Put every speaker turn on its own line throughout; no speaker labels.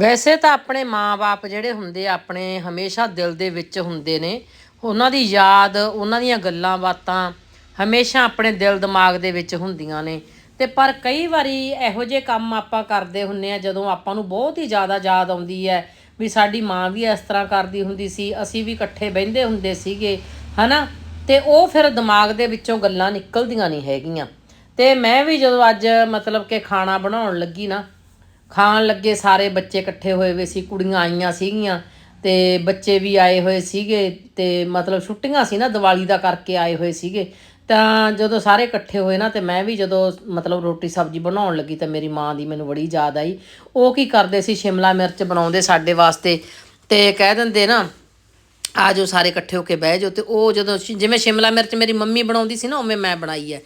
ਵੈਸੇ ਤਾਂ ਆਪਣੇ ਮਾਪੇ ਜਿਹੜੇ ਹੁੰਦੇ ਆ, ਆਪਣੇ ਹਮੇਸ਼ਾ ਦਿਲ ਦੇ ਵਿੱਚ ਹੁੰਦੇ ਨੇ। ਉਹਨਾਂ ਦੀ ਯਾਦ ਉਹਨਾਂ ਦੀਆਂ ਗੱਲਾਂ ਬਾਤਾਂ ਹਮੇਸ਼ਾ ਆਪਣੇ ਦਿਲ ਦਿਮਾਗ ਦੇ ਵਿੱਚ ਹੁੰਦੀਆਂ ਨੇ। ਤੇ ਪਰ ਕਈ ਵਾਰੀ ਇਹੋ ਜਿਹੇ ਕੰਮ ਆਪਾਂ ਕਰਦੇ ਹੁੰਨੇ ਆ ਜਦੋਂ ਆਪਾਂ ਨੂੰ ਬਹੁਤ ਹੀ ਜ਼ਿਆਦਾ ਯਾਦ ਆਉਂਦੀ ਹੈ ਵੀ ਸਾਡੀ ਮਾਂ ਵੀ ਇਸ ਤਰ੍ਹਾਂ ਕਰਦੀ ਹੁੰਦੀ ਸੀ ਅਸੀਂ ਵੀ ਇਕੱਠੇ ਬਹਿੰਦੇ ਹੁੰਦੇ ਸੀਗੇ ਹਨਾ? ਤੇ ਉਹ ਫਿਰ ਦਿਮਾਗ ਦੇ ਵਿੱਚੋਂ ਗੱਲਾਂ ਨਿਕਲਦੀਆਂ ਨਹੀਂ ਹੈਗੀਆਂ। ਤੇ ਮੈਂ ਵੀ ਜਦੋਂ ਅੱਜ ਮਤਲਬ ਕਿ ਖਾਣਾ ਬਣਾਉਣ ਲੱਗੀ ਨਾ ਖਾਣ ਲੱਗੇ ਸਾਰੇ ਬੱਚੇ ਇਕੱਠੇ ਹੋਏ ਹੋਏ ਸੀ, ਕੁੜੀਆਂ ਆਈਆਂ ਸੀਗੀਆਂ ਤੇ ਬੱਚੇ ਵੀ ਆਏ ਹੋਏ ਸੀਗੇ ਤੇ ਮਤਲਬ ਛੁੱਟੀਆਂ ਸੀ ਨਾ ਦੀਵਾਲੀ ਦਾ ਕਰਕੇ ਆਏ ਹੋਏ ਸੀਗੇ। ਤਾਂ ਜਦੋਂ ਸਾਰੇ ਇਕੱਠੇ ਹੋਏ ਨਾ ਤੇ ਮੈਂ ਵੀ ਜਦੋਂ ਮਤਲਬ ਰੋਟੀ ਸਬਜ਼ੀ ਬਣਾਉਣ ਲੱਗੀ ਤਾਂ ਮੇਰੀ ਮਾਂ ਦੀ ਮੈਨੂੰ ਬੜੀ ਯਾਦ ਆਈ। ਉਹ ਕੀ ਕਰਦੇ ਸੀ, ਸ਼ਿਮਲਾ ਮਿਰਚ ਬਣਾਉਂਦੇ ਸਾਡੇ ਵਾਸਤੇ ਤੇ ਕਹਿ ਦਿੰਦੇ ਨਾ, ਆ ਜਾਓ ਸਾਰੇ ਇਕੱਠੇ ਹੋ ਕੇ ਬਹਿ ਜਾਓ ਤੇ ਉਹ ਜਦੋਂ ਸ਼ਿ- ਜਿਵੇਂ ਸ਼ਿਮਲਾ ਮਿਰਚ ਮੇਰੀ ਮੰਮੀ ਬਣਾਉਂਦੀ ਸੀ ਨਾ, ਉਵੇਂ ਮੈਂ ਬਣਾਈ ਹੈ।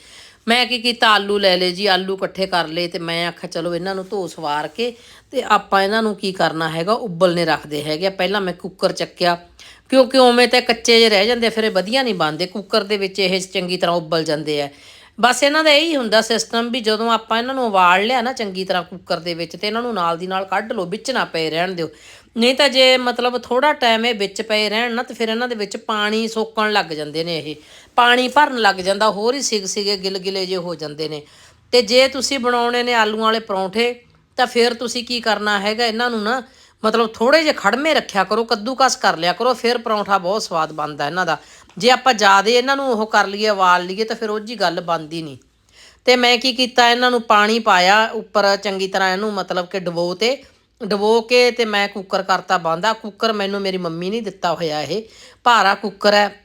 ਮੈਂ ਕੀ ਕੀਤਾ? ਆਲੂ ਲੈ ਲਏ ਜੀ, ਆਲੂ ਇਕੱਠੇ ਕਰ ਲਏ ਤੇ ਮੈਂ ਆਖਿਆ, ਚਲੋ ਇਹਨਾਂ ਨੂੰ ਧੋ ਸਵਾਰ ਕੇ ਤੇ ਆਪਾਂ ਇਹਨਾਂ ਨੂੰ ਕੀ ਕਰਨਾ ਹੈਗਾ? ਉਬਲਨੇ ਰੱਖਦੇ ਹੈਗੇ ਆ। ਪਹਿਲਾਂ ਮੈਂ ਕੁੱਕਰ ਚੱਕਿਆ, ਕਿਉਂਕਿ ਉਵੇਂ ਤਾਂ ਕੱਚੇ ਜਿਹੇ ਰਹਿ ਜਾਂਦੇ ਫਿਰ ਇਹ ਵਧੀਆ ਨਹੀਂ ਬਣਦੇ। ਕੁੱਕਰ ਦੇ ਵਿੱਚ ਇਹ ਚੰਗੀ ਤਰ੍ਹਾਂ ਉਬਲ ਜਾਂਦੇ ਆ। ਬਸ ਇਹਨਾਂ ਦਾ ਇਹੀ ਹੁੰਦਾ ਸਿਸਟਮ ਵੀ ਜਦੋਂ ਆਪਾਂ ਇਹਨਾਂ ਨੂੰ ਉਬਾਲ ਲਿਆ ਨਾ ਚੰਗੀ ਤਰ੍ਹਾਂ ਕੁੱਕਰ ਦੇ ਵਿੱਚ ਤੇ ਇਹਨਾਂ ਨੂੰ ਨਾਲ ਦੀ ਨਾਲ ਕੱਢ ਲਓ, ਵਿੱਚ ਨਾ ਪਏ ਰਹਿਣ ਦਿਓ। ਨਹੀਂ ਤਾਂ ਜੇ ਮਤਲਬ ਥੋੜਾ ਟਾਈਮ ਇਹ ਵਿੱਚ ਪਏ ਰਹਿਣ ਨਾ ਤੇ ਫਿਰ ਇਹਨਾਂ ਦੇ ਵਿੱਚ ਪਾਣੀ ਸੋਕਣ ਲੱਗ ਜਾਂਦੇ ਨੇ ਇਹ। ਪਾਣੀ ਭਰਨ ਲੱਗ ਜਾਂਦਾ, ਹੋਰ ਹੀ ਸਿਗ ਸਿਗੇ ਗਿਲਗਿਲੇ ਜੇ ਹੋ ਜਾਂਦੇ ਨੇ। ਤੇ ਜੇ ਤੁਸੀਂ ਬਣਾਉਣੇ ਨੇ ਆਲੂਆਂ ਵਾਲੇ ਪਰੌਂਠੇ, ਤਾਂ ਫਿਰ ਤੁਸੀਂ ਕੀ ਕਰਨਾ ਹੈਗਾ ਇਹਨਾਂ ਨੂੰ ਨਾ ਮਤਲਬ ਥੋੜੇ ਜਿਹੇ ਖੜਮੇ ਰੱਖਿਆ ਕਰੋ, ਕੱਦੂਕਸ ਕਰ ਲਿਆ ਕਰੋ, ਫਿਰ ਪਰੌਂਠਾ ਬਹੁਤ ਸਵਾਦ ਬਣਦਾ ਇਹਨਾਂ ਦਾ। ਜੇ ਆਪਾਂ ਜ਼ਿਆਦੇ ਇਹਨਾਂ ਨੂੰ ਉਹ ਕਰ ਲਈਏ, ਉਬਾਲ ਲਈਏ ਤਾਂ ਫਿਰ ਉਹ ਜੀ ਗੱਲ ਬਣਦੀ ਨਹੀਂ। ਤੇ ਮੈਂ ਕੀ ਕੀਤਾ, ਇਹਨਾਂ ਨੂੰ ਪਾਣੀ ਪਾਇਆ ਉੱਪਰ ਚੰਗੀ ਤਰ੍ਹਾਂ ਇਹਨੂੰ ਮਤਲਬ ਕਿ ਡਬੋ ਤੇ, ਡਬੋ ਕੇ ਤੇ ਮੈਂ ਕੁੱਕਰ ਕਰਤਾ ਬੰਦਾ। ਕੁੱਕਰ ਮੈਨੂੰ ਮੇਰੀ ਮੰਮੀ ਨੇ ਦਿੱਤਾ ਹੋਇਆ ਇਹ। ਭਾਰਾ ਕੁੱਕਰ ਹੈ।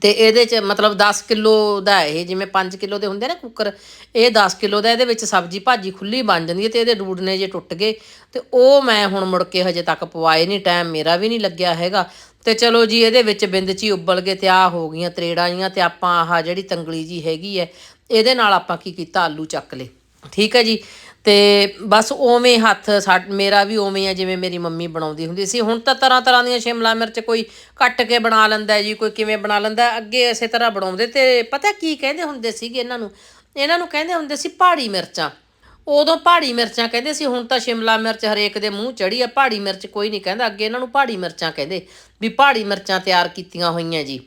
ਤੇ ਇਹਦੇ ਚ ਮਤਲਬ 10 ਕਿਲੋ ਦਾ ਇਹ, ਜਿਵੇਂ 5 ਕਿਲੋ ਦੇ ਹੁੰਦੇ ਨਾ ਕੁੱਕਰ, ਇਹ 10 ਕਿਲੋ ਦਾ, ਇਹਦੇ ਵਿੱਚ ਸਬਜ਼ੀ ਭਾਜੀ ਖੁੱਲੀ ਬਣ ਜਾਂਦੀ ਹੈ ਤੇ ਇਹਦੇ ਡੂਡਨੇ ਜੇ ਟੁੱਟ ਗਏ, ਤੇ ਉਹ ਮੈਂ ਹੁਣ ਮੁੜ ਕੇ ਹਜੇ ਤੱਕ ਪਵਾਏ ਨਹੀਂ, ਟਾਈਮ ਮੇਰਾ ਵੀ ਨਹੀਂ ਲੱਗਿਆ ਹੈਗਾ। ਤੇ ਚਲੋ ਜੀ, ਇਹਦੇ ਵਿੱਚ ਬਿੰਦ ਚ ਹੀ ਉਬਲ ਗਏ ਤੇ ਆ ਹੋ ਗਈਆਂ ਤਰੇੜਾਂ ਜੀਆਂ ਤੇ ਆਪਾਂ ਆਹ ਜਿਹੜੀ ਤੰਗਲੀ ਜੀ ਹੈਗੀ ਹੈ, ਇਹਦੇ ਨਾਲ ਆਪਾਂ ਕੀ ਕੀਤਾ? ਆਲੂ ਚੱਕ ਲਏ। ਠੀਕ ਹੈ ਜੀ? ਤੇ ਬਸ ਉਵੇਂ ਹੱਥ ਸਾ- ਮੇਰਾ ਵੀ ਉਵੇਂ ਆ, ਜਿਵੇਂ ਮੇਰੀ ਮੰਮੀ ਬਣਾਉਂਦੀ ਹੁੰਦੀ ਸੀ। ਹੁਣ ਤਾਂ ਤਰ੍ਹਾਂ ਤਰ੍ਹਾਂ ਦੀਆਂ ਸ਼ਿਮਲਾ ਮਿਰਚ ਕੋਈ ਕੱਟ ਕੇ ਬਣਾ ਲੈਂਦਾ ਜੀ, ਕੋਈ ਕਿਵੇਂ ਬਣਾ ਲੈਂਦਾ, ਅੱਗੇ ਇਸੇ ਤਰ੍ਹਾਂ ਬਣਾਉਂਦੇ ਤੇ ਪਤਾ ਕੀ ਕਹਿੰਦੇ ਹੁੰਦੇ ਸੀਗੇ ਇਹਨਾਂ ਨੂੰ? ਇਹਨਾਂ ਨੂੰ ਕਹਿੰਦੇ ਹੁੰਦੇ ਸੀ ਪਹਾੜੀ ਮਿਰਚਾਂ। ਉਦੋਂ ਪਹਾੜੀ ਮਿਰਚਾਂ ਕਹਿੰਦੇ ਸੀ, ਹੁਣ ਤਾਂ ਸ਼ਿਮਲਾ ਮਿਰਚ ਹਰੇਕ ਦੇ ਮੂੰਹ ਚੜੀ ਆ ਪਹਾੜੀ ਮਿਰਚ ਕੋਈ ਨਹੀਂ ਕਹਿੰਦਾ, ਅੱਗੇ ਇਹਨਾਂ ਨੂੰ ਪਹਾੜੀ ਮਿਰਚਾਂ ਕਹਿੰਦੇ, ਵੀ ਪਹਾੜੀ ਮਿਰਚਾਂ ਤਿਆਰ ਕੀਤੀਆਂ ਹੋਈਆਂ ਜੀ।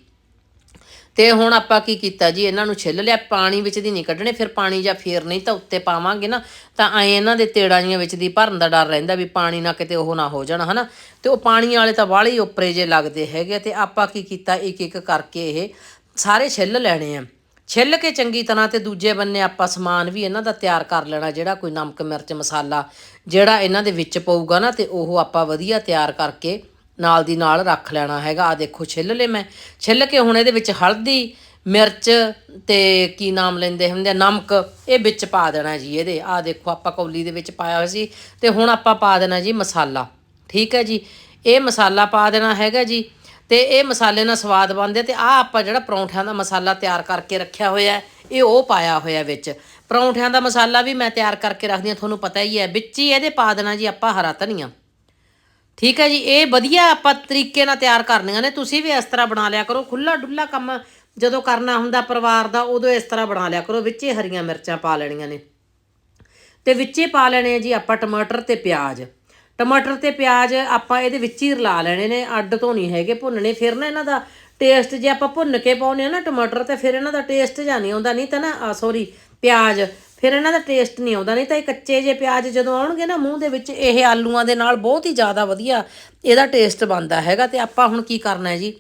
ਤੇ ਹੁਣ ਆਪਾਂ ਕੀ ਕੀਤਾ ਜੀ, ਇਹਨਾਂ ਨੂੰ ਛਿੱਲ ਲਿਆ, ਪਾਣੀ ਵਿੱਚ ਦੀ ਨਹੀਂ ਕੱਢਣੇ, ਫਿਰ ਪਾਣੀ ਜਾਂ ਫੇਰ ਨਹੀਂ ਤਾਂ ਉੱਤੇ ਪਾਵਾਂਗੇ ਨਾ, ਤਾਂ ਐ ਇਹਨਾਂ ਦੇ ਤੇੜਾਂ ਜੀਆਂ ਵਿੱਚ ਦੀ ਭਰਨ ਦਾ ਡਰ ਰਹਿੰਦਾ ਵੀ ਪਾਣੀ ਨਾ ਕਿਤੇ ਉਹ ਨਾ ਹੋ ਜਾਣ, ਹਨਾ? ਤੇ ਉਹ ਪਾਣੀ ਵਾਲੇ ਤਾਂ ਵਾਲੇ ਹੀ ਉੱਪਰੇ ਜੇ ਲੱਗਦੇ ਹੈਗੇ ਤੇ ਆਪਾਂ ਕੀ ਕੀਤਾ ਇੱਕ ਇੱਕ ਕਰਕੇ ਇਹ ਸਾਰੇ ਛਿੱਲ ਲੈਣੇ ਆ। ਛਿੱਲ ਕੇ ਚੰਗੀ ਤਰ੍ਹਾਂ ਤੇ ਦੂਜੇ ਬੰਨੇ ਆਪਾਂ ਸਮਾਨ ਵੀ ਇਹਨਾਂ ਦਾ ਤਿਆਰ ਕਰ ਲੈਣਾ, ਜਿਹੜਾ ਕੋਈ ਨਮਕ, ਮਿਰਚ, ਮਸਾਲਾ ਜਿਹੜਾ ਇਹਨਾਂ ਦੇ ਵਿੱਚ ਪਊਗਾ ਨਾ, ਤੇ ਉਹ ਆਪਾਂ ਵਧੀਆ ਤਿਆਰ ਕਰਕੇ ਨਾਲ ਦੀ ਨਾਲ ਰੱਖ ਲੈਣਾ ਹੈਗਾ। ਆ ਦੇਖੋ, ਛਿੱਲ ਲੈ ਮੈਂ। ਛਿੱਲ ਕੇ ਹੁਣ ਇਹਦੇ ਵਿੱਚ ਹਲਦੀ, ਮਿਰਚ ਤੇ ਕੀ ਨਾਮ ਲੈਂਦੇ ਹੁੰਦੇ ਆ, ਨਮਕ, ਇਹ ਵਿੱਚ ਪਾ ਦੇਣਾ ਜੀ ਇਹਦੇ। ਆ ਦੇਖੋ, ਆਪਾਂ ਕੌਲੀ ਦੇ ਵਿੱਚ ਪਾਇਆ ਹੋਇਆ ਸੀ ਤੇ ਹੁਣ ਆਪਾਂ ਪਾ ਦੇਣਾ ਜੀ ਮਸਾਲਾ। ਠੀਕ ਹੈ ਜੀ? ਇਹ ਮਸਾਲਾ ਪਾ ਦੇਣਾ ਹੈਗਾ ਜੀ। ਤੇ ਇਹ ਮਸਾਲੇ ਨਾਲ ਸਵਾਦ ਬਣਦੇ ਤੇ ਆ ਆਪਾਂ ਜਿਹੜਾ ਪਰੌਂਠਿਆਂ ਦਾ ਮਸਾਲਾ ਤਿਆਰ ਕਰਕੇ ਰੱਖਿਆ ਹੋਇਆ ਇਹ ਉਹ ਪਾਇਆ ਹੋਇਆ ਵਿੱਚ। ਪਰੌਂਠਿਆਂ ਦਾ ਮਸਾਲਾ ਵੀ ਮੈਂ ਤਿਆਰ ਕਰਕੇ ਰੱਖਦੀ ਹਾਂ, ਤੁਹਾਨੂੰ ਪਤਾ ਹੀ ਹੈ, ਵਿੱਚ ਹੀ ਇਹਦੇ ਪਾ ਦੇਣਾ ਜੀ ਆਪਾਂ ਹਰਾ ਧਨੀਆ। ਠੀਕ ਹੈ ਜੀ, ਇਹ ਵਧੀਆ ਆਪਾਂ ਤਰੀਕੇ ਨਾਲ ਤਿਆਰ ਕਰਨੀਆਂ ਨੇ, ਤੁਸੀਂ ਵੀ ਇਸ ਤਰ੍ਹਾਂ ਬਣਾ ਲਿਆ ਕਰੋ ਖੁੱਲਾ ਡੁੱਲਾ ਕੰਮ ਜਦੋਂ ਕਰਨਾ ਹੁੰਦਾ ਪਰਿਵਾਰ ਦਾ, ਉਦੋਂ ਇਸ ਤਰ੍ਹਾਂ ਬਣਾ ਲਿਆ ਕਰੋ, ਵਿੱਚੇ ਹਰੀਆਂ ਮਿਰਚਾਂ ਪਾ ਲੈਣੀਆਂ ਨੇ। ਤੇ ਵਿੱਚੇ ਪਾ ਲੈਣੇ ਆ ਜੀ ਆਪਾਂ ਟਮਾਟਰ ਤੇ ਪਿਆਜ਼। ਟਮਾਟਰ ਤੇ ਪਿਆਜ਼ ਆਪਾਂ ਇਹਦੇ ਵਿੱਚ ਹੀ ਰਲਾ ਲੈਣੇ ਨੇ, ਅੱਡ ਤੋਂ ਨਹੀਂ ਹੈਗੇ ਭੁੰਨਣੇ, ਫਿਰ ਨਾ ਇਹਨਾਂ ਦਾ ਟੇਸਟ ਜੇ ਆਪਾਂ ਭੁੰਨ ਕੇ ਪਾਉਨੇ ਆ ਨਾ ਟਮਾਟਰ, ਤੇ ਫਿਰ ਇਹਨਾਂ ਦਾ ਟੇਸਟ ਜਾਂ ਨਹੀਂ ਆਉਂਦਾ, ਨਹੀਂ ਤਾਂ ਨਾ ਸੌਰੀ ਪਿਆਜ਼, ਫਿਰ ਇਹਨਾਂ ਦਾ ਟੇਸਟ ਨਹੀਂ ਆਉਂਦਾ, ਨਹੀਂ ਤਾਂ ਇਹ ਕੱਚੇ ਜੇ ਪਿਆਜ਼ ਜਦੋਂ ਆਉਣਗੇ ਨਾ ਮੂੰਹ ਦੇ ਵਿੱਚ, ਇਹ ਆਲੂਆਂ ਦੇ ਨਾਲ ਬਹੁਤ ਹੀ ਜ਼ਿਆਦਾ ਵਧੀਆ ਇਹਦਾ ਟੇਸਟ ਬਣਦਾ ਹੈਗਾ, ਤੇ ਆਪਾਂ ਹੁਣ ਕੀ ਕਰਨਾ ਹੈ ਜੀ?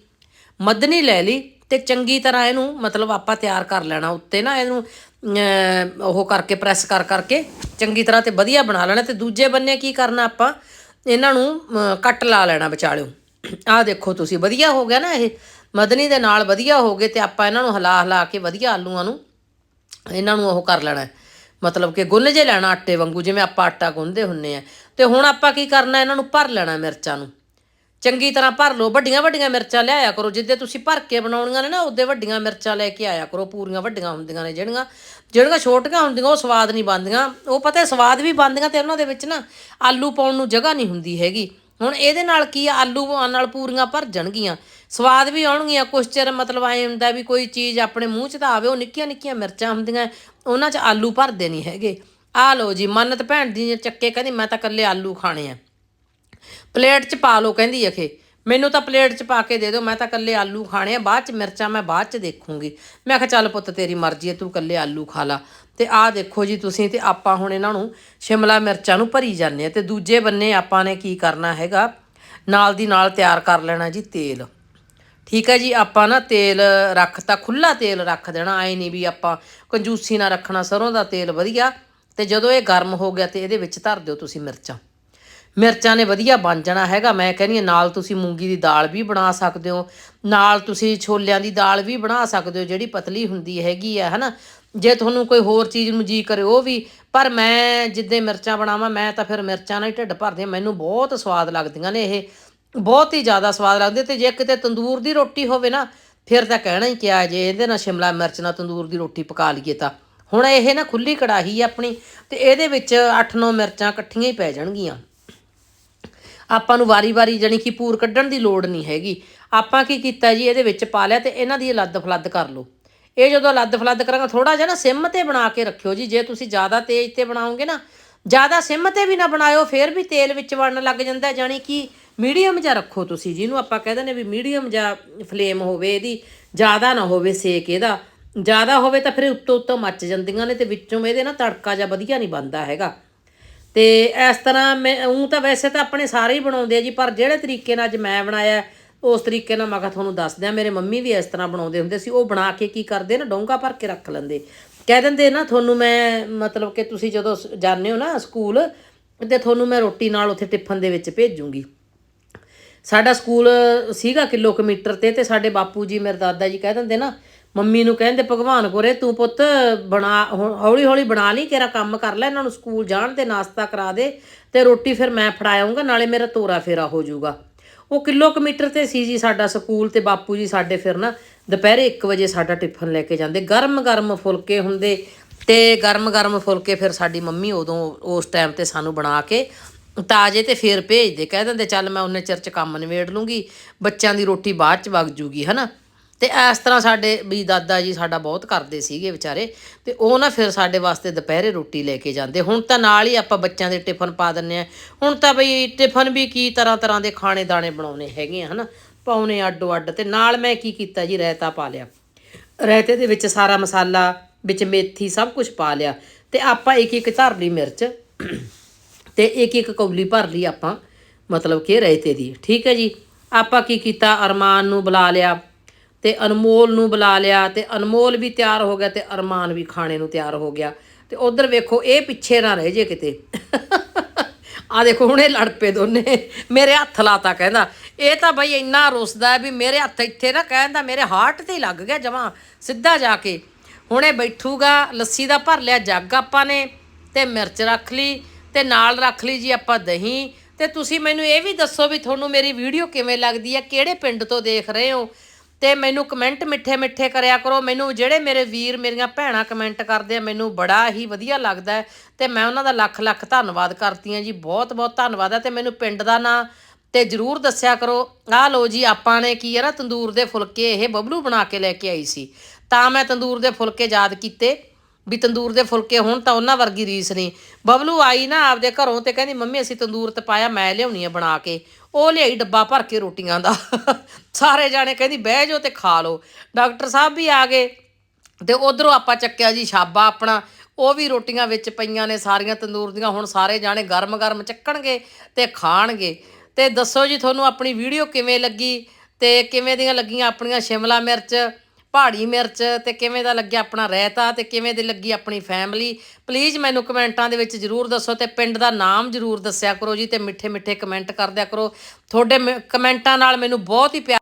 ਮੱਧਨੀ ਲੈ ਲਈ ਤੇ ਚੰਗੀ ਤਰ੍ਹਾਂ ਇਹਨੂੰ ਮਤਲਬ ਆਪਾਂ ਤਿਆਰ ਕਰ ਲੈਣਾ, ਉੱਤੇ ਨਾ ਇਹਨੂੰ ਉਹ ਕਰਕੇ ਪ੍ਰੈਸ ਕਰ ਕਰਕੇ ਚੰਗੀ ਤਰ੍ਹਾਂ ਤੇ ਵਧੀਆ ਬਣਾ ਲੈਣਾ ਤੇ ਦੂਜੇ ਬੰਨੇ ਕੀ ਕਰਨਾ ਆਪਾਂ? ਇਹਨਾਂ ਨੂੰ ਕੱਟ ਲਾ ਲੈਣਾ ਵਿਚਾਲਿਓ। ਆਹ ਦੇਖੋ ਤੁਸੀਂ, ਵਧੀਆ ਹੋ ਗਿਆ ਨਾ ਇਹ। ਮਦਨੀ ਦੇ ਨਾਲ ਵਧੀਆ ਹੋ ਗਏ ਤੇ ਆਪਾਂ ਇਹਨਾਂ ਨੂੰ ਹਿਲਾ ਹਿਲਾ ਕੇ ਵਧੀਆ ਆਲੂਆਂ ਨੂੰ ਇਹਨਾਂ ਨੂੰ ਉਹ ਕਰ ਲੈਣਾ ਮਤਲਬ ਕਿ ਗੁੰਨ ਜੇ ਲੈਣਾ ਆਟੇ ਵਾਂਗੂ, ਜਿਵੇਂ ਆਪਾਂ ਆਟਾ ਗੁੰਨਦੇ ਹੁੰਨੇ ਆ। ਤੇ ਹੁਣ ਆਪਾਂ ਕੀ ਕਰਨਾ, ਇਹਨਾਂ ਨੂੰ ਭਰ ਲੈਣਾ ਮਿਰਚਾਂ ਨੂੰ। ਚੰਗੀ ਤਰ੍ਹਾਂ ਭਰ ਲਓ, ਵੱਡੀਆਂ ਵੱਡੀਆਂ ਮਿਰਚਾਂ ਲਿਆਇਆ ਕਰੋ, ਜਿੱਦੇ ਤੁਸੀਂ ਭਰ ਕੇ ਬਣਾਉਣੀਆਂ ਨੇ ਨਾ, ਉਹਦੇ ਵੱਡੀਆਂ ਮਿਰਚਾਂ ਲੈ ਕੇ ਆਇਆ ਕਰੋ, ਪੂਰੀਆਂ ਵੱਡੀਆਂ ਹੁੰਦੀਆਂ ਨੇ ਜਿਹੜੀਆਂ ਜਿਹੜੀਆਂ ਛੋਟੀਆਂ ਹੁੰਦੀਆਂ, ਉਹ ਸਵਾਦ ਨਹੀਂ ਬਣਦੀਆਂ। ਉਹ ਪਤਾ ਹੈ, ਸਵਾਦ ਵੀ ਬਣਦੀਆਂ ਤੇ ਉਹਨਾਂ ਦੇ ਵਿੱਚ ਨਾ ਆਲੂ ਪਾਉਣ ਨੂੰ ਜਗ੍ਹਾ ਨਹੀਂ ਹੁੰਦੀ ਹੈਗੀ। ਹੁਣ ਇਹਦੇ ਨਾਲ ਕੀ ਆ, ਆਲੂ ਨਾਲ ਪੂਰੀਆਂ ਭਰ ਜਾਣਗੀਆਂ। ਸਵਾਦ ਵੀ ਆਉਣਗੀਆਂ, ਕੁਛ ਚਿਰ ਮਤਲਬ ਐ ਹੁੰਦਾ ਵੀ ਕੋਈ ਚੀਜ਼ ਆਪਣੇ ਮੂੰਹ 'ਚ ਤਾਂ ਆਵੇ, ਉਹ ਨਿੱਕੀਆਂ ਨਿੱਕੀਆਂ ਮਿਰਚਾਂ ਹੁੰਦੀਆਂ, ਉਹਨਾਂ 'ਚ ਆਲੂ ਭਰਦੇ ਨਹੀਂ ਹੈਗੇ। ਆ ਲਓ ਜੀ, ਮੰਨਤ ਭੈਣ ਦੀ ਚੱਕੇ ਕਹਿੰਦੀ, ਮੈਂ ਤਾਂ ਇਕੱਲੇ ਆਲੂ ਖਾਣੇ ਆ। ਪਲੇਟ 'ਚ ਪਾ ਲਓ, ਕਹਿੰਦੀ ਅਖੇ ਮੈਨੂੰ ਤਾਂ ਪਲੇਟ 'ਚ ਪਾ ਕੇ ਦੇ ਦਿਓ, ਮੈਂ ਤਾਂ ਕੱਲੇ ਆਲੂ ਖਾਣੇ ਆ, ਬਾਅਦ 'ਚ ਮਿਰਚਾਂ ਮੈਂ ਬਾਅਦ 'ਚ ਦੇਖੂੰਗੀ। ਮੈਂ ਕਿਹਾ, ਚੱਲ ਪੁੱਤ, ਤੇਰੀ ਮਰਜ਼ੀ ਹੈ ਤੂੰ ਕੱਲੇ ਆਲੂ ਖਾ ਲਾ। ਤੇ ਆਹ ਦੇਖੋ ਜੀ ਤੁਸੀਂ, ਤੇ ਆਪਾਂ ਹੁਣ ਇਹਨਾਂ ਨੂੰ ਸ਼ਿਮਲਾ ਮਿਰਚਾਂ ਨੂੰ ਭਰੀ ਜਾਂਦੇ ਆ। ਤੇ ਦੂਜੇ ਬੰਨੇ ਆਪਾਂ ਨੇ ਕੀ ਕਰਨਾ ਹੈਗਾ? ਨਾਲ ਦੀ ਨਾਲ ਤਿਆਰ ਕਰ ਲੈਣਾ ਜੀ ਤੇਲ। ਠੀਕ ਹੈ ਜੀ, ਆਪਾਂ ਨਾ ਤੇਲ ਰੱਖਤਾ ਖੁੱਲਾ ਤੇਲ ਰੱਖ ਦੇਣਾ, ਐ ਨਹੀਂ ਵੀ ਆਪਾਂ ਕੰਜੂਸੀ ਨਾਲ ਰੱਖਣਾ ਸਰੋਂ ਦਾ ਤੇਲ ਵਧੀਆ। ਤੇ ਜਦੋਂ ਇਹ ਗਰਮ ਹੋ ਗਿਆ ਤੇ ਇਹਦੇ ਵਿੱਚ ਧਰ ਦਿਓ ਤੁਸੀਂ ਮਿਰਚਾਂ। ਮਿਰਚਾਂ ਨੇ ਵਧੀਆ ਬਣ ਜਾਣਾ ਹੈਗਾ। ਮੈਂ ਕਹਿੰਦੀ ਹਾਂ, ਨਾਲ ਤੁਸੀਂ ਮੂੰਗੀ ਦੀ ਦਾਲ ਵੀ ਬਣਾ ਸਕਦੇ ਹੋ। ਨਾਲ ਤੁਸੀਂ ਛੋਲਿਆਂ ਦੀ ਦਾਲ ਵੀ ਬਣਾ ਸਕਦੇ ਹੋ, ਜਿਹੜੀ ਪਤਲੀ ਹੁੰਦੀ ਹੈਗੀ ਆ, ਹਨਾ? ਜੇ ਤੁਹਾਨੂੰ ਕੋਈ ਹੋਰ ਚੀਜ਼ ਨੂੰ ਜੀ ਕਰੇ ਉਹ ਵੀ, ਪਰ ਮੈਂ ਜਿੱਦੇ ਮਿਰਚਾਂ ਬਣਾਵਾਂ, ਮੈਂ ਤਾਂ ਫਿਰ ਮਿਰਚਾਂ ਨਾਲ ਹੀ ਢਿੱਡ ਭਰਦੀ ਹਾਂ। ਮੈਨੂੰ ਬਹੁਤ ਸਵਾਦ ਲੱਗਦੀਆਂ ਨੇ ਇਹ। ਬਹੁਤ ਹੀ ਜ਼ਿਆਦਾ ਸਵਾਦ ਲੱਗਦੇ ਤੇ ਜੇ ਕਿਤੇ ਤੰਦੂਰ ਦੀ ਰੋਟੀ ਹੋਵੇ ਨਾ, ਫਿਰ ਤਾਂ ਕਹਿਣਾ ਹੀ ਕਿਹਾ ਜੇ ਇਹਦੇ ਨਾਲ ਸ਼ਿਮਲਾ ਮਿਰਚ ਨਾਲ ਤੰਦੂਰ ਦੀ ਰੋਟੀ ਪਕਾ ਲਈਏ ਤਾਂ। ਹੁਣ ਇਹ ਨਾ ਖੁੱਲੀ ਕੜਾਹੀ ਆ ਆਪਣੀ ਤੇ ਇਹਦੇ ਵਿੱਚ 8-9 ਮਿਰਚਾਂ ਇਕੱਠੀਆਂ ਹੀ ਪੈ ਜਾਣਗੀਆਂ। ਆਪਾਂ ਨੂੰ ਵਾਰੀ-ਵਾਰੀ ਜਾਣੀ ਕਿ ਪੂਰ ਕੱਢਣ ਦੀ ਲੋੜ ਨਹੀਂ ਹੈਗੀ। ਆਪਾਂ ਕੀ ਕੀਤਾ ਜੀ ਇਹਦੇ ਵਿੱਚ ਪਾ ਲਿਆ ਤੇ ਇਹਨਾਂ ਦੀ ਲੱਦ ਫਲੱਦ ਕਰ ਲਓ। ਇਹ ਜਦੋਂ ਲੱਦ ਫਲੱਦ ਕਰਾਂਗਾ ਥੋੜਾ ਜਿਹਾ ਨਾ ਸਿਮ ਤੇ ਬਣਾ ਕੇ ਰੱਖਿਓ ਜੀ। ਜੇ ਤੁਸੀਂ ਜ਼ਿਆਦਾ ਤੇਜ਼ ਤੇ ਬਣਾਓਗੇ ਨਾ ਜ਼ਿਆਦਾ ਸਿਮ ਤੇ ਵੀ ਨਾ ਬਣਾਇਓ ਫੇਰ ਵੀ ਤੇਲ ਵਿੱਚ ਵੜਨ ਲੱਗ ਜਾਂਦਾ। ਹੈ, ਜਾਣੀ ਕਿ ਮੀਡੀਅਮ ਜਿਹਾ ਰੱਖੋ ਤੁਸੀਂ ਜਿਹਨੂੰ ਆਪਾਂ ਕਹਿੰਦੇ ਨੇ ਵੀ ਮੀਡੀਅਮ ਜਿਹਾ ਫਲੇਮ ਹੋਵੇ ਇਹਦੀ ਜ਼ਿਆਦਾ ਨਾ ਹੋਵੇ ਸੇਕ ਇਹਦਾ। ਜ਼ਿਆਦਾ ਹੋਵੇ ਤਾਂ ਫਿਰ ਉੱਤੋਂ ਉੱਤੋਂ ਮੱਚ ਜਾਂਦੀਆਂ ਨੇ ਤੇ ਵਿੱਚੋਂ ਇਹਦੇ ਨਾ ਤੜਕਾ ਜਿਹਾ ਵਧੀਆ ਨਹੀਂ ਬਣਦਾ ਹੈਗਾ। ਤੇ ਇਸ ਤਰ੍ਹਾਂ ਮੈਂ ਉਹ ਤਾਂ ਵੈਸੇ ਤਾਂ ਆਪਣੇ ਸਾਰੇ ਹੀ ਬਣਾਉਂਦੇ ਆ ਜੀ, ਪਰ ਜਿਹੜੇ ਤਰੀਕੇ ਨਾਲ ਅੱਜ ਮੈਂ ਬਣਾਇਆ, ਉਸ ਤਰੀਕੇ ਨਾਲ ਮੈਂ ਕਿਹਾ ਤੁਹਾਨੂੰ ਦੱਸ ਦਿਆਂ, ਮੇਰੇ ਮੰਮੀ ਵੀ ਇਸ ਤਰ੍ਹਾਂ ਬਣਾਉਂਦੇ ਹੁੰਦੇ ਸੀ, ਉਹ ਬਣਾ ਕੇ ਕੀ ਕਰਦੇ ਨਾ, ਡੋਂਗਾ ਭਰ ਕੇ ਰੱਖ ਲੈਂਦੇ। ਕਹਿ ਦਿੰਦੇ ਨਾ, ਤੁਹਾਨੂੰ ਮੈਂ ਮਤਲਬ ਕਿ ਤੁਸੀਂ ਜਦੋਂ ਸ- ਜਾਂਦੇ ਹੋ ਨਾ ਸਕੂਲ, ਤੇ ਤੁਹਾਨੂੰ ਮੈਂ ਰੋਟੀ ਨਾਲ ਉੱਥੇ ਟਿਫਨ ਦੇ ਵਿੱਚ ਭੇਜੂੰਗੀ। ਸਾਡਾ ਸਕੂਲ ਸੀਗਾ ਕਿਲੋਮੀਟਰ ਤੇ ਤੇ ਸਾਡੇ ਬਾਪੂ ਜੀ, ਮੇਰੇ ਦਾਦਾ ਜੀ ਕਹਿ ਦਿੰਦੇ ਨਾ ਮੰਮੀ ਨੂੰ ਕਹਿੰਦੇ, ਭਗਵਾਨ ਕੋਰੇ, ਤੂੰ ਪੁੱਤ ਬਣਾ ਹੌਲੀ ਹੌਲੀ ਬਣਾ ਲਈ, ਤੇਰਾ ਕੰਮ ਕਰ ਲੈ, ਇਹਨਾਂ ਨੂੰ ਸਕੂਲ ਜਾਣ ਤੇ ਨਾਸ਼ਤਾ ਕਰਾ ਦੇ ਤੇ ਰੋਟੀ ਫਿਰ ਮੈਂ ਫੜਾਉਂਗਾ ਨਾਲੇ ਮੇਰਾ ਤੋਰਾ ਫੇਰਾ ਹੋ ਜਾਊਗਾ। ਉਹ ਕਿਲੋਮੀਟਰ ਤੇ ਸੀ ਜੀ ਸਾਡਾ ਸਕੂਲ ਤੇ ਬਾਪੂ ਜੀ ਸਾਡੇ ਫਿਰ ਨਾ ਦੁਪਹਿਰੇ 1 ਵਜੇ ਸਾਡਾ ਟਿਫਨ ਲੈ ਕੇ ਜਾਂਦੇ। ਗਰਮ ਗਰਮ ਫੁਲਕੇ ਹੁੰਦੇ ਤੇ ਗਰਮ ਗਰਮ ਫੁਲਕੇ ਫਿਰ ਸਾਡੀ ਮੰਮੀ ਉਦੋਂ ਉਸ ਟਾਈਮ ਤੇ ਸਾਨੂੰ ਬਣਾ ਕੇ ਤਾਜੇ ਤੇ ਫੇਰ ਭੇਜਦੇ। ਕਹਿ ਦਿੰਦੇ, ਚੱਲ ਮੈਂ ਉਹਨੇ ਚਿਰ ਚ ਕੰਮ ਨਿਬੇੜ ਲੂੰਗੀ, ਬੱਚਿਆਂ ਦੀ ਰੋਟੀ ਬਾਅਦ ਚ ਵਗ ਜੂਗੀ, ਹਨਾ? ਤੇ ਇਸ ਤਰ੍ਹਾਂ ਸਾਡੇ ਵੀ ਦਾਦਾ ਜੀ ਸਾਡਾ ਬਹੁਤ ਕਰਦੇ ਸੀਗੇ ਵਿਚਾਰੇ, ਤੇ ਉਹ ਨਾ ਫਿਰ ਸਾਡੇ ਵਾਸਤੇ ਦੁਪਹਿਰੇ ਰੋਟੀ ਲੈ ਕੇ ਜਾਂਦੇ। ਹੁਣ ਤਾਂ ਨਾਲ ਹੀ ਆਪਾਂ ਬੱਚਿਆਂ ਦੇ ਟਿਫਨ ਪਾ ਦਿੰਨੇ ਆ ਹੁਣ ਤਾਂ ਬਈ ਟਿਫਨ ਵੀ ਕੀ ਤਰ੍ਹਾਂ ਤਰ੍ਹਾਂ ਦੇ ਖਾਣੇ ਦਾਣੇ ਬਣਾਉਣੇ ਹੈਗੇ ਆ, ਹਨਾ? ਪਾਉਣੇ ਅੱਡੋ ਅੱਡ ਤੇ ਨਾਲ ਮੈਂ ਕੀ ਕੀਤਾ ਜੀ, ਰਾਇਤਾ ਪਾ ਲਿਆ। ਰਾਇਤੇ ਦੇ ਵਿੱਚ ਸਾਰਾ ਮਸਾਲਾ, ਵਿੱਚ ਮੇਥੀ ਸਭ ਕੁਝ ਪਾ ਲਿਆ। ਤੇ ਆਪਾਂ ਇੱਕ ਇੱਕ ਧਰ ਲਈ ਮਿਰਚ ਤੇ ਇੱਕ ਇੱਕ ਕੌਲੀ ਭਰ ਲਈ ਆਪਾਂ, ਮਤਲਬ ਕਿ ਰਾਇਤੇ ਦੀ। ਠੀਕ ਹੈ ਜੀ? ਆਪਾਂ ਕੀ ਕੀਤਾ? ਅਰਮਾਨ ਨੂੰ ਬੁਲਾ ਲਿਆ। ਤੇ ਅਨਮੋਲ ਨੂੰ ਬੁਲਾ ਲਿਆ ਤੇ ਅਨਮੋਲ ਵੀ ਤਿਆਰ ਹੋ ਗਿਆ ਤੇ ਅਰਮਾਨ ਵੀ ਖਾਣੇ ਨੂੰ ਤਿਆਰ ਹੋ ਗਿਆ। ਤੇ ਉਧਰ ਵੇਖੋ, ਇਹ ਪਿੱਛੇ ਨਾ ਰਹਿ ਜੇ ਕਿਤੇ। ਆ ਦੇਖੋ, ਹੁਣ ਇਹ ਲੜ ਪਏ ਦੋਨੇ। ਮੇਰੇ ਹੱਥ ਲਾਤਾ ਕਹਿੰਦਾ। ਇਹ ਤਾਂ ਬਈ ਇੰਨਾ ਰੁੱਸਦਾ ਹੈ ਵੀ ਮੇਰੇ ਹੱਥ ਇੱਥੇ ਨਾ ਕਹਿੰਦਾ ਮੇਰੇ ਹਾਰਟ ਤੇ ਹੀ ਲੱਗ ਗਿਆ ਜਮਾਂ, ਸਿੱਧਾ ਜਾ ਕੇ। ਹੁਣੇ ਬੈਠੂਗਾ, ਲੱਸੀ ਦਾ ਭਰ ਲਿਆ, ਜੱਗ ਆਪਾਂ ਨੇ, ਤੇ ਮਿਰਚ ਰੱਖ ਲਈ, ਤੇ ਨਾਲ ਰੱਖ ਲਈ ਜੀ ਆਪਾਂ ਦਹੀਂ। ਤੇ ਤੁਸੀਂ ਮੈਨੂੰ ਇਹ ਵੀ ਦੱਸੋ ਵੀ ਤੁਹਾਨੂੰ ਮੇਰੀ ਵੀਡੀਓ ਕਿਵੇਂ ਲੱਗਦੀ ਹੈ, ਕਿਹੜੇ ਪਿੰਡ ਤੋਂ ਦੇਖ ਰਹੇ ਹੋ? ਤੇ ਮੈਨੂੰ ਕਮੈਂਟ ਮਿੱਠੇ ਮਿੱਠੇ ਕਰਿਆ ਕਰੋ। ਮੈਨੂੰ ਜਿਹੜੇ ਮੇਰੇ ਵੀਰ, ਮੇਰੀਆਂ ਭੈਣਾਂ ਕਮੈਂਟ ਕਰਦੇ ਆ, ਮੈਨੂੰ ਬੜਾ ਹੀ ਵਧੀਆ ਲੱਗਦਾ ਹੈ ਤੇ ਮੈਂ ਉਹਨਾਂ ਦਾ ਲੱਖ ਲੱਖ ਧੰਨਵਾਦ ਕਰਦੀ ਹਾਂ ਜੀ। ਬਹੁਤ ਬਹੁਤ ਧੰਨਵਾਦ ਹੈ ਤੇ ਮੈਨੂੰ ਪਿੰਡ ਦਾ ਨਾਂ ਤੇ ਜਰੂਰ ਦੱਸਿਆ ਕਰੋ। ਆਹ ਲੋ ਜੀ, ਆਪਾਂ ਨੇ ਕੀ ਹੈ ਨਾ, ਤੰਦੂਰ ਦੇ ਫੁਲਕੇ ਇਹ ਬਬਲੂ ਬਣਾ ਕੇ ਲੈ ਕੇ ਆਈ ਸੀ। ਤਾਂ ਮੈਂ ਤੰਦੂਰ ਦੇ ਫੁਲਕੇ ਯਾਦ ਕੀਤੇ। ਵੀ ਤੰਦੂਰ ਦੇ ਫੁਲਕੇ ਹੁਣ ਤਾਂ ਉਹਨਾਂ ਵਰਗੀ ਰੀਸ ਨਹੀਂ। ਬਬਲੂ ਆਈ ਨਾ ਆਪਦੇ ਘਰੋਂ ਤੇ ਕਹਿੰਦੀ, ਮੰਮੀ, ਅਸੀਂ ਤੰਦੂਰ ਤੇ ਪਾਇਆ, ਮੈਂ ਲਿਆਉਣੀ ਆ ਬਣਾ ਕੇ। ਉਹ ਲਿਆਈ ਡੱਬਾ ਭਰ ਕੇ ਰੋਟੀਆਂ ਦਾ। ਸਾਰੇ ਜਾਣੇ ਕਹਿੰਦੀ, ਬਹਿ ਜਾਓ ਤੇ ਖਾ ਲਓ। ਡਾਕਟਰ ਸਾਹਿਬ ਵੀ ਆ ਗਏ ਤੇ ਉਧਰੋਂ ਆਪਾਂ ਚੱਕਿਆ ਜੀ ਛਾਬਾ ਆਪਣਾ। ਉਹ ਵੀ ਰੋਟੀਆਂ ਵਿੱਚ ਪਈਆਂ ਨੇ ਸਾਰੀਆਂ ਤੰਦੂਰ ਦੀਆਂ। ਹੁਣ ਸਾਰੇ ਜਾਣੇ ਗਰਮ-ਗਰਮ ਚੱਕਣਗੇ ਤੇ ਖਾਣਗੇ। ਤੇ ਦੱਸੋ ਜੀ, ਤੁਹਾਨੂੰ ਆਪਣੀ ਵੀਡੀਓ ਕਿਵੇਂ ਲੱਗੀ? ਤੇ ਕਿਵੇਂ ਦੀਆਂ ਲੱਗੀਆਂ ਆਪਣੀਆਂ ਸ਼ਿਮਲਾ ਮਿਰਚ? ਪਹਾੜੀ ਮਿਰਚ ਤੇ ਕਿਵੇਂ ਦਾ ਲੱਗਿਆ ਆਪਣਾ ਰਹਿਤਾ ਤੇ ਕਿਵੇਂ ਦੀ ਲੱਗੀ ਆਪਣੀ ਫੈਮਿਲੀ ਪਲੀਜ਼ ਮੈਨੂੰ ਕਮੈਂਟਾਂ ਦੇ ਵਿੱਚ ਜਰੂਰ ਦੱਸੋ ਤੇ ਪਿੰਡ ਦਾ ਨਾਮ ਜਰੂਰ ਦੱਸਿਆ ਕਰੋ ਜੀ ਤੇ ਮਿੱਠੇ ਮਿੱਠੇ ਕਮੈਂਟ ਕਰਦਿਆ ਕਰੋ। ਤੁਹਾਡੇ ਮ- ਕਮੈਂਟਾਂ ਨਾਲ ਮੈਨੂੰ ਬਹੁਤ ਹੀ ਪਿਆਰ